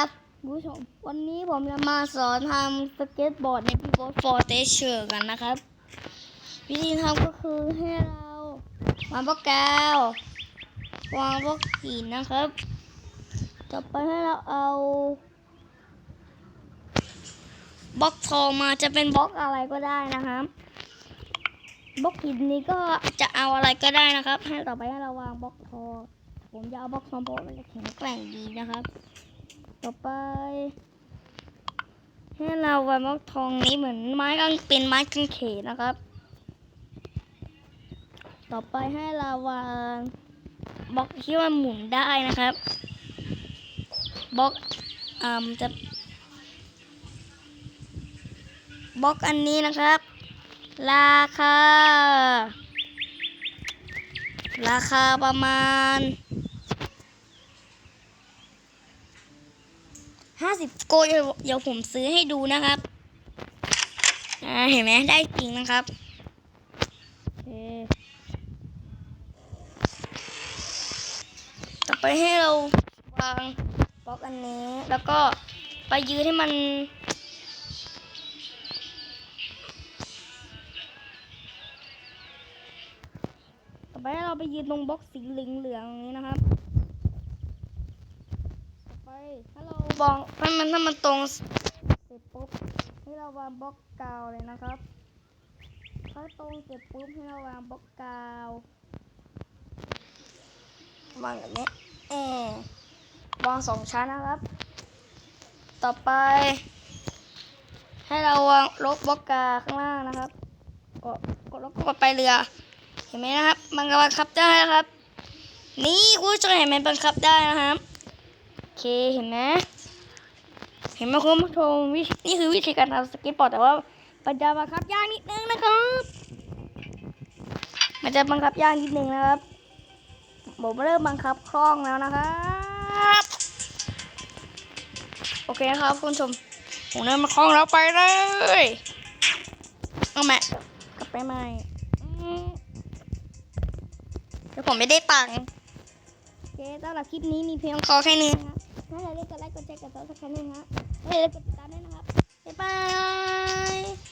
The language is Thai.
ครับคุณผู้ชม วันนี้ผมจะมาสอนทำสเก็ตบอร์ดในพี่บอสฟอร์เตเชอร์กันนะครับ วิธีทำก็คือให้เราวางบล็อกกาววางบล็อกหินนะครับ ต่อไปให้เราเอาบล็อกทองมาจะเป็นบล็อกอะไรก็ได้นะครับบล็อกหินนี้ก็จะเอาอะไรก็ได้นะครับ ให้ต่อไปให้เราวางบล็อกทองผมจะเอาบล็อกทองเพราะมันจะแข็งแกร่งดีนะครับ ต่อไป ให้เราวางบล็อกทองนี้เหมือนไม้กางเป็นไม้กางเขนนะครับ ต่อไปให้เราวางบล็อกที่มันหมุนได้นะครับบล็อกอ่าจะบล็อกอันนี้นะครับ ราคา ราคาประมาณ ห้าสิบโกเดี๋ยวเดี๋ยวผมซื้อให้ดูนะครับเห็นไหมได้จริงนะครับต่อไปให้เราวางบล็อกอันนี้ แล้วก็ไปยืนให้มัน ต่อไปให้เราไปยืนตรงบล็อกสีเหลืองเหลืองๆนี้นะครับ ต่อไปถ้าเรา บองถ้มันถ้ามันตรงเสร็จปุ๊บให้เราวางบล็อกกาวเลยนะครับถ้าตรงเสร็จปุ๊บให้เราวางบล็อกกาววางแบบนี้เออวางสองชั้นนะครับ ต่อไป ให้เราวางลบบล็อกกาข้างล่างนะครับกดกดล้วก็กดไปเรือ เห็นไหมนะครับ มันก็บังคับได้นะครับ นี่คุณผู้ชมเห็นมันบังคับได้นะครับโอเคเห็นไหม เห็นไหมคุณผู้ชมวิธีนี่คือวิธีการทำสเก็ตบอร์ดแต่ว่ามันจะบังคับยากนิดนึงนะครับ มันจะบังคับยากนิดนึงนะครับ ผมเริ่มบังคับคล่องแล้วนะครับโอเคนะครับคุณผู้ชมผมเริ่มมาคล่องแล้วไปเลยเอาแม่กลับไปใหม่อืมเดี๋ยวผมไม่ได้ตังค์โอเคสำหรับคลิปนี้มีเพียงพอแค่นี้นะครับถ้าใครได้กด ไลค์กดแชร์กดซับสไครต์ด้วยนะฮะไม่ลืมกดติดตามด้วยนะครับบ๊ายบาย